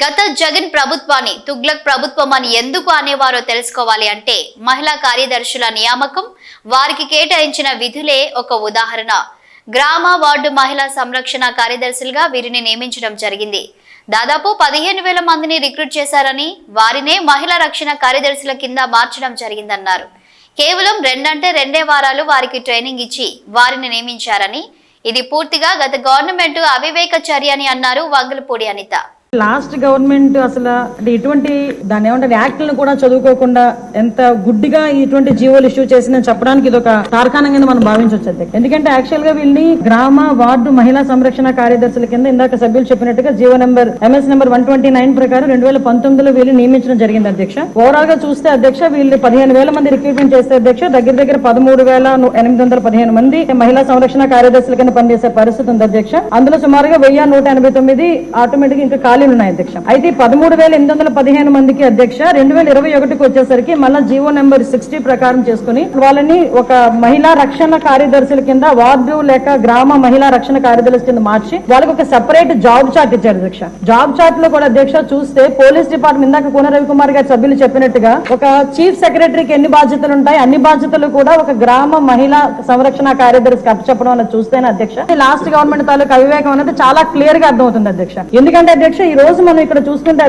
గత జగన్ ప్రభుత్వాన్ని తుగ్లక్ ప్రభుత్వం అని ఎందుకు అనేవారో తెలుసుకోవాలి అంటే మహిళా కార్యదర్శుల నియామకం వారికి కేటాయించిన విధులే ఒక ఉదాహరణ. గ్రామ వార్డు మహిళా సంరక్షణ కార్యదర్శులుగా వీరిని నియమించడం జరిగింది. దాదాపు పదిహేను వేల మందిని రిక్రూట్ చేశారని వారినే మహిళా రక్షణ కార్యదర్శుల కింద మార్చడం జరిగిందన్నారు. కేవలం రెండంటే రెండే వారాలు వారికి ట్రైనింగ్ ఇచ్చి వారిని నియమించారని ఇది పూర్తిగా గత గవర్నమెంట్ అవివేక చర్య అని అన్నారు వంగలపూడి అనిత. లాస్ట్ గవర్నమెంట్ అసలు అంటే ఇటువంటి దాని ఏమంటారు యాక్ట్లను కూడా చదువుకోకుండా ఎంత గుడ్డిగా ఇటువంటి జీవోలు ఇష్యూ చేసిందని చెప్పడానికి ఇది ఒక తార్కాణం కింద మనం భావించవచ్చు ఎందుకంటే యాక్చువల్గా వీళ్ళని గ్రామ వార్డు మహిళా సంరక్షణ కార్యదర్శుల కింద ఇందాక సభ్యులు చెప్పినట్టుగా GO number MS number one twenty nine ప్రకారం రెండు వేల పంతొమ్మిదిలో వీళ్ళు నియమించడం జరిగింది అధ్యక్ష. ఓవరాల్గా చూస్తే అధ్యక్ష వీళ్ళు పదిహేను వేల మంది రిక్రూట్మెంట్ చేస్తే అధ్యక్ష దగ్గర దగ్గర పదమూడు వేల ఎనిమిది వందల పదిహేను మంది మహిళా సంరక్షణ కార్యదర్శుల కింద పనిచేసే పరిస్థితి ఉంది అధ్యక్ష. అందులో సుమారుగా వెయ్యి నూట ఎనభై తొమ్మిది ఆటోమేటిక్ ఇంకా ఖాళీలు ఉన్నాయి అధ్యక్ష. అయితే పదమూడు వేల ఎనిమిది వందల పదిహేను మందికి అధ్యక్ష రెండు వేల ఇరవై ఒకటికి వచ్చేసరికి మళ్ళా జీవో నెంబర్ సిక్స్టీ ప్రకారం చేసుకుని వాళ్ళని ఒక మహిళా రక్షణ కార్యదర్శుల కింద వార్డు లేక గ్రామ మహిళా రక్షణ కార్యదర్శి కింద మార్చి వాళ్ళకి ఒక సెపరేట్ జాబ్ చార్ట్ ఇచ్చారు అధ్యక్ష. జాబ్ చార్ట్లో కూడా అధ్యక్ష చూస్తే పోలీస్ డిపార్ట్మెంట్ ఇందాక కోన రవికుమార్ గారి సభ్యులు చెప్పినట్టుగా ఒక చీఫ్ సెక్రటరీకి ఎన్ని బాధ్యతలు ఉంటాయి అన్ని బాధ్యతలు కూడా ఒక గ్రామ మహిళా సంరక్షణ కార్యదర్శికి అప్పచెప్పడం అనేది చూస్తేనే అధ్యక్ష. లాస్ట్ గవర్నమెంట్ తాలూకు అవివేకం అనేది చాలా క్లియర్గా అర్థమవుతుంది అధ్యక్ష. ఎందుకంటే అధ్యక్ష ఈ రోజు మనం ఇక్కడ చూసుకుంటే